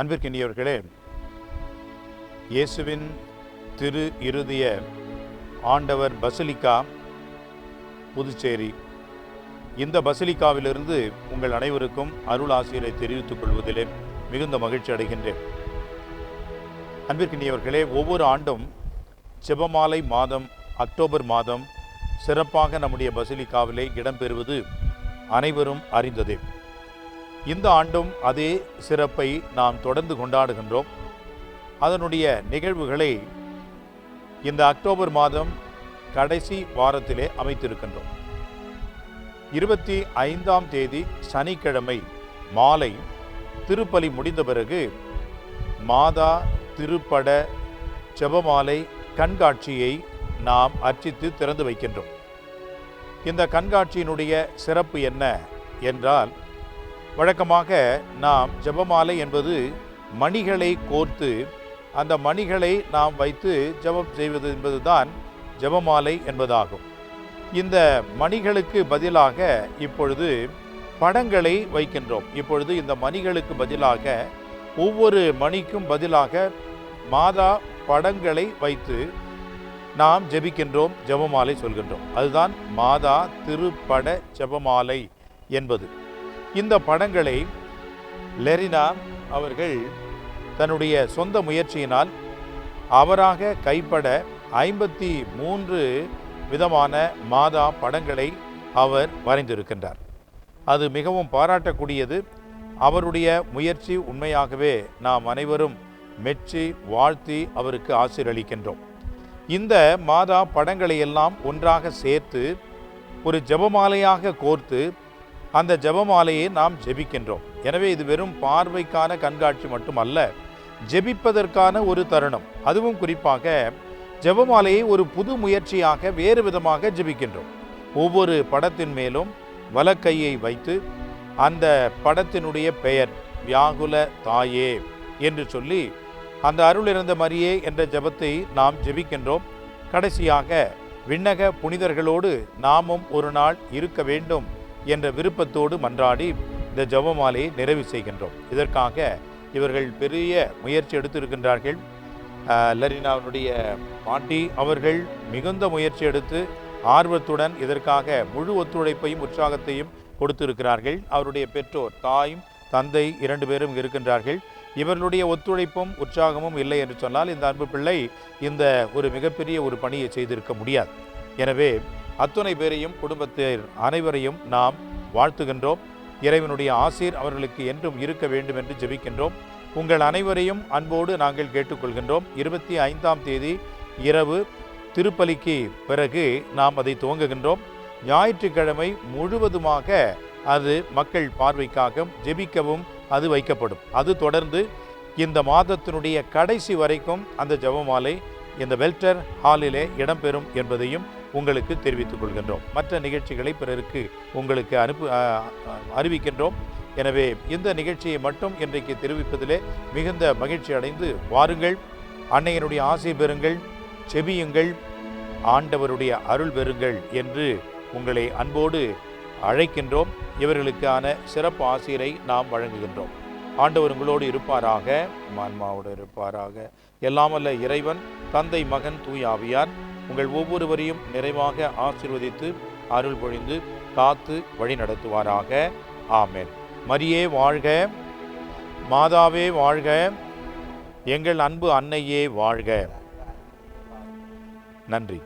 அன்பிற்கினியவர்களே இயேசுவின் திரு இருதய ஆண்டவர் பசிலிக்கா புதுச்சேரி. இந்த பசிலிக்காவிலிருந்து உங்கள் அனைவருக்கும் அருள் ஆசிரியரை தெரிவித்துக் கொள்வதிலே மிகுந்த மகிழ்ச்சி அடைகின்றேன். அன்பிற்கினியவர்களே ஒவ்வொரு ஆண்டும் செபமாலை மாதம் அக்டோபர் மாதம் சிறப்பாக நம்முடைய பசிலிக்காவிலே இடம்பெறுவது அனைவரும் அறிந்ததே. இந்த ஆண்டும் அதே சிறப்பை நாம் தொடர்ந்து கொண்டாடுகின்றோம். அதனுடைய நிகழ்வுகளை இந்த அக்டோபர் மாதம் கடைசி வாரத்திலே அமைத்திருக்கின்றோம். இருபத்தி ஐந்தாம் தேதி சனிக்கிழமை மாலை திருப்பலி முடிந்த பிறகு மாதா திருப்பட செபமாலை கண்காட்சியை நாம் அர்ச்சித்து திறந்து வைக்கின்றோம். இந்த கண்காட்சியினுடைய சிறப்பு என்ன என்றால் வழக்கமாக நாம் ஜெபமாலை என்பது மணிகளை கோர்த்து அந்த மணிகளை நாம் வைத்து ஜெபம் செய்வது என்பதுதான் ஜெபமாலை என்பதாகும். இந்த மணிகளுக்கு பதிலாக இப்பொழுது படங்களை வைக்கின்றோம். இப்பொழுது இந்த மணிகளுக்கு பதிலாக ஒவ்வொரு மணிக்கும் பதிலாக மாதா படங்களை வைத்து நாம் ஜெபிக்கின்றோம் ஜெபமாலை சொல்கின்றோம். அதுதான் மாதா திருப்பட ஜெபமாலை என்பது. இந்த படங்களை லெரினா அவர்கள் தன்னுடைய சொந்த முயற்சியினால் அவராக கைப்பட ஐம்பத்தி மூன்று விதமான மாதா படங்களை அவர் வரைந்திருக்கின்றார். அது மிகவும் பாராட்டக்கூடியது. அவருடைய முயற்சி உண்மையாகவே நாம் அனைவரும் மெச்சி வாழ்த்தி அவருக்கு ஆசீரளிக்கின்றோம். இந்த மாதா படங்களை எல்லாம் ஒன்றாக சேர்த்து ஒரு ஜெபமாலையாக கோர்த்து அந்த ஜபமாலையை நாம் ஜெபிக்கின்றோம். எனவே இது வெறும் பார்வைக்கான கண்காட்சி மட்டுமல்ல ஜெபிப்பதற்கான ஒரு தருணம். அதுவும் குறிப்பாக ஜபமாலையை ஒரு புது முயற்சியாக வேறு விதமாக ஜெபிக்கின்றோம். ஒவ்வொரு படத்தின் மேலும் வலக்கையை வைத்து அந்த படத்தினுடைய பெயர் வியாகுல தாயே என்று சொல்லி அந்த அருள் இருந்த மரியே என்ற ஜெபத்தை நாம் ஜெபிக்கின்றோம். கடைசியாக விண்ணக புனிதர்களோடு நாமும் ஒரு நாள் இருக்க வேண்டும் என்ற விருப்பத்தோடு மன்றாடி இந்த ஜபமாலையை நிறைவு செய்கின்றோம். இதற்காக இவர்கள் பெரிய முயற்சி எடுத்திருக்கின்றார்கள். அஹ், லரினாவுடைய பாட்டி அவர்கள் மிகுந்த முயற்சி எடுத்து ஆர்வத்துடன் இதற்காக முழு ஒத்துழைப்பையும் உற்சாகத்தையும் கொடுத்திருக்கிறார்கள். அவருடைய பெற்றோர் தாயும் தந்தை இரண்டு பேரும் இருக்கின்றார்கள். இவர்களுடைய ஒத்துழைப்பும் உற்சாகமும் இல்லை என்று சொன்னால் இந்த அன்பு பிள்ளை இந்த ஒரு மிகப்பெரிய ஒரு பணியை செய்திருக்க முடியாது. எனவே அத்துணை பேரையும் குடும்பத்தினர் அனைவரையும் நாம் வாழ்த்துகின்றோம். இறைவனுடைய ஆசீர் அவர்களுக்கு என்றும் இருக்க வேண்டும் என்று ஜெபிக்கின்றோம். உங்கள் அனைவரையும் அன்போடு நாங்கள் கேட்டுக்கொள்கின்றோம். இருபத்தி ஐந்தாம் தேதி இரவு திருப்பலிக்கு பிறகு நாம் அதை துவங்குகின்றோம். ஞாயிற்றுக்கிழமை முழுவதுமாக அது மக்கள் பார்வைக்காக ஜெபிக்கவும் அது வைக்கப்படும். அது தொடர்ந்து இந்த மாதத்தினுடைய கடைசி வரைக்கும் அந்த ஜபமாலை இந்த வெல்டர் ஹாலிலே இடம்பெறும் என்பதையும் உங்களுக்கு தெரிவித்துக் கொள்கின்றோம். மற்ற நிகழ்ச்சிகளை பிறருக்கு உங்களுக்கு அனுப்பு அறிவிக்கின்றோம். எனவே இந்த நிகழ்ச்சியை மட்டும் இன்றைக்கு தெரிவிப்பதிலே மிகுந்த மகிழ்ச்சி அடைந்து வாருங்கள். அன்னையனுடைய ஆசை பெறுங்கள். செபியுங்கள். ஆண்டவருடைய அருள் பெறுங்கள் என்று உங்களை அன்போடு அழைக்கின்றோம். இவர்களுக்கான சிறப்பு ஆசிரியரை நாம் வழங்குகின்றோம். ஆண்டவர் உங்களோடு இருப்பாராக. மான்மாவோடு இருப்பாராக. எல்லாம் இறைவன் தந்தை மகன் தூய் உங்கள் ஒவ்வொருவரையும் நிறைவாக ஆசிர்வதித்து அருள் பொழிந்து காத்து வழி நடத்துவாராக. ஆமேன். மரியே வாழ்க. மாதாவே வாழ்க. எங்கள் அன்பு அன்னையே வாழ்க. நன்றி.